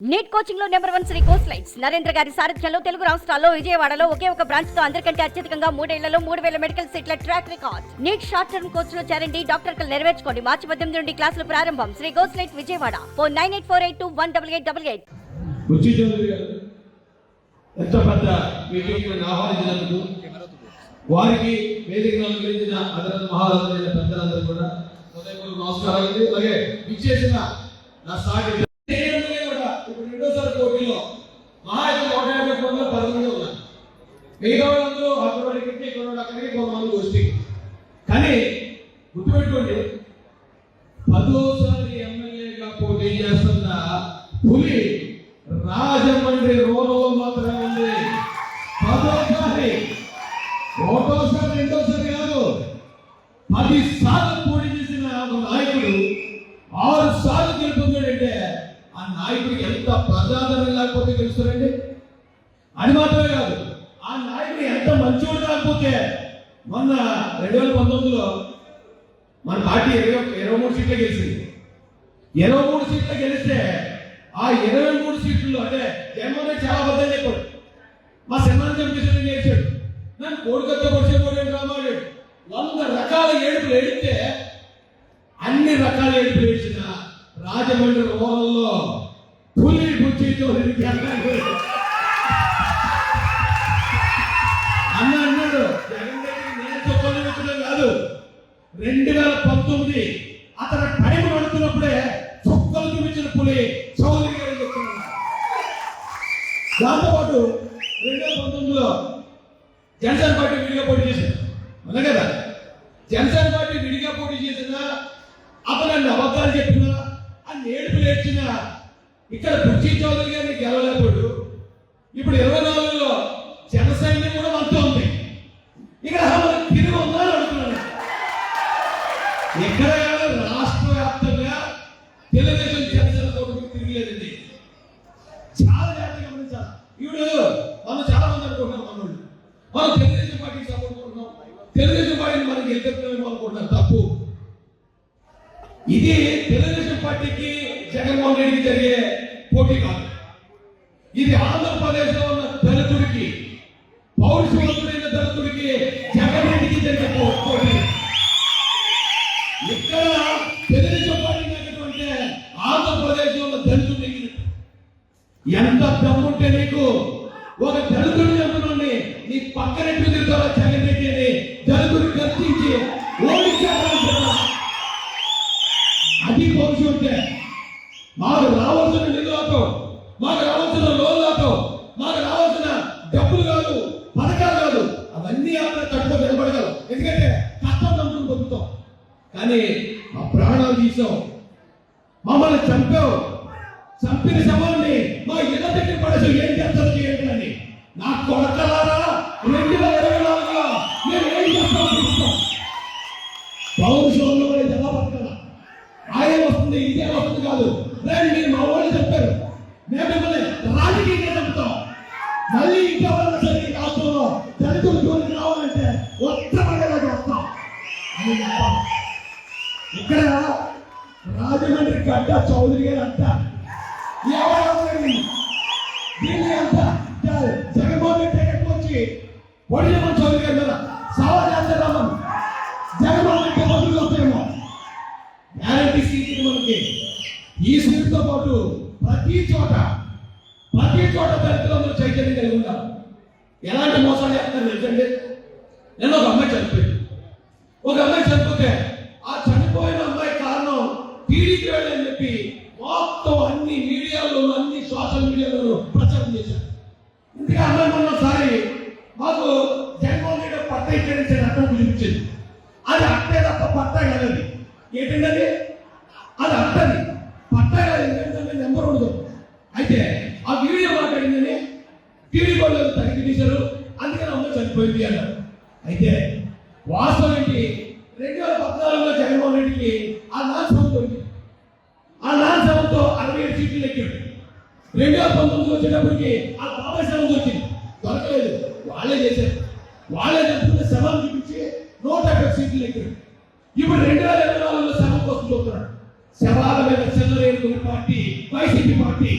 Neat కోచింగ్లో number one Sri course lights Narendra గారి సారథ్యంలో తెలుగు రాష్ట్రాల్లో విజయవాడలో ఒకే ఒక బ్రాంచ్తో అందరికంటే అత్యధికంగా మూడేళ్ళలో మూడు వేల మెడికల్ సీట్ల track record NEET short term కోర్స్లో చేరండి డాక్టర్ కలు నెరవేర్చుకోండి. మార్చి పద్దెనిమిది నుండి క్లాసులు ప్రారంభం. Sri course light Vijayawada. Four nine eight four eight two one double eight double eight. ఎంత పెద్ద మీటింగ్ ఆహ్వానించినందుకు వారికి వేదికను అందించిన అదనపు మహారాజులైన పెద్దలందరూ కూడా హృదయపూర్వక నమస్కారాలు అలాగే ఇచ్చేసిన నా సాటి నేనందుకే కూడా ఇప్పుడు రెండోసారి పోటీలో మహా అయితే నూట యాభై కోట్ల పది మంది ఉన్నారు మిగతా వాళ్ళందరూ అక్కడ ఇక్కడికి ఇక్కడ అక్కడికి కొంతమంది వచ్చి కానీ గుర్తుపెట్టుకోండి పదోసారి ఎమ్మెల్యేగా పోటీ చేస్తున్న పులి రాజమండ్రి రోలో మాత్రమే ఉంది. పదోసారి ఒకటోసారి రెండోసారి కాదు పది సార్లు పోటీ చేసిన ఒక నాయకుడు ఆరు సార్లు గెలుపొందాడంటే ఆ నాయకుడికి ఎంత ప్రజాదరణ లేకపోతే తెలుస్తారండి అది మాత్రమే కాదు ఆ నాయకుడు ఎంత మంచివాడు కాకపోతే మొన్న రెండు వేల పంతొమ్మిదిలో మన పార్టీ ఇరవై ఇరవై మూడు సీట్లు గెలిచింది. ఇరవై మూడు సీట్లు గెలిస్తే ఆ ఇరవై మూడు సీట్లలో అంటే జగన్మోహన్ చాలా బద్దలు చెప్పాడు. మా సినిమాని కిషన్ చేశాడు. నన్ను కోడికత్త కొడిసే కోడి వంద రకాల ఏడుపులు ఏడితే అన్ని రకాల ఏడుపులు ఏడిచిన రాజమండ్రి రూరల్లో పులి బుద్ధి రెండు వేల పంతొమ్మిది అతను టైం నడుతున్నప్పుడే చొక్కలు చూపించిన పులి చౌదరి గారు చెప్తున్నాడు దాంతోపాటు రెండు వేల పంతొమ్మిదిలో జనసేన పార్టీ విడిగా పోటీ చేశారు అవునా కదా? జనసేన పార్టీ విడిగా పోటీ చేసిన అతను అన్ని అబద్ధాలు చెప్పినా అన్ని ఏడుపులు ఏడ్చినా ఇక్కడ బుచ్చి చౌదరి గారిని గెలవలేకపోడు ఇప్పుడు ఇరవై తెలుగుదేశం పార్టీని మనకి ఎదుర్కొన్నాం అనుకుంటున్నాం? తప్పు. ఇది తెలుగుదేశం పార్టీకి జగన్మోహన్ రెడ్డికి జరిగే పోటీ కాదు. ఇది ఆంధ్రప్రదేశ్లో ఉన్న దళితుడికి పౌరుషవంతుడైన దళితుడికి జగన్ రెడ్డికి జరిగే పోటీ. ఇక్కడ తెలుగుదేశం పార్టీ నాయకుడు ఆంధ్రప్రదేశ్లో ఉన్న దళితుడికి ఎంత దమ్ముంటే నీకు ఒక దళితుడి చంపనుండి నీ పక్కన తిరుగుతావా రావాల్సిన నిధులతో మాకు రావాల్సిన లోన్లతో మాకు రావాల్సిన డబ్బులు కాదు పథకాలు కాదు. అవన్నీ అక్కడ తట్టుకొని నిలబడగలం ఎందుకంటే కష్టం నమ్ముకుని పొందుతాం కానీ మా ప్రాణాలు తీసాం. మమ్మల్ని చంపావు. చంపిన శవాన్ని మా ఇళ్ళ దగ్గర పడేసి ఏం చేస్తారు వస్తుంది ఇదే వస్తుంది కాదు. లేదు మీరు మా వాళ్ళు చెప్పారు. మేము మిమ్మల్ని రాజకీయంగా చెప్తాం. మళ్ళీ ఇంకెవరైనా సరే ఈ రాష్ట్రంలో. దళితులు జోలికి రావాలంటే ఒక్కడేలా చేస్తాం ఇక్కడ రాజమండ్రి గడ్డ చౌదరి గారు అంట. ఎవరెవరిని దీన్ని అంత జగన్మోహన్ రెడ్డి వచ్చి పొడిజమన్ చౌదరి గారు కదా ఉంది ఈ సీట్తో పాటు ప్రతి చోట ప్రతి చోట దళితులందరూ చైతన్యం కలిగి ఉన్నారు ఎలాంటి మోసాలు చేస్తారు తెలుసండి? నేను ఒక అమ్మాయి చనిపోయింది ఒక అమ్మాయి చనిపోతే ఆ చనిపోయిన అమ్మాయి కారణం టీడీపీ వెళ్ళని చెప్పి మొత్తం అన్ని మీడియాలో అన్ని సోషల్ మీడియాలో ప్రచారం చేశారు. ఇంతగా అమ్మాయి మొన్నసారి మాకు జగన్మోహన్ రెడ్డి పట్ట ఇచ్చిన అర్థం పిలిపించింది అది అట్టే తప్ప పట్ట కలది ఏంటంటే అది అది పట్టగా నెంబర్ ఉండదు. అయితే ఆ వీడియో మాట్లాడిందని టీవీ వాళ్ళు తనిఖీ తీశారు అందుకని అమ్మ చనిపోయింది అన్నారు. అయితే వాస్తవం ఏంటి? రెండు వేల పద్నాలుగులో జగన్మోహన్ రెడ్డికి ఆ నాన్ దొరికింది ఆ నాన్ అరవై ఏడు సీట్లు ఎక్కాడు రెండు వేల పంతొమ్మిది వచ్చేటప్పటికి ఆ బాబాయ్ శవం దొరికింది దొరకలేదు. వాళ్ళే చేశారు. వాళ్ళే చెప్తున్న శవం చూపించి నూట యాభై సీట్లు ఎక్కాడు ఇప్పుడు రెండు వేల ఇరవై నాలుగులో శవం కోసం చూస్తున్నాడు. శవాల మీద చెల్లరేరుకున్న పార్టీ వైసీపీ పార్టీ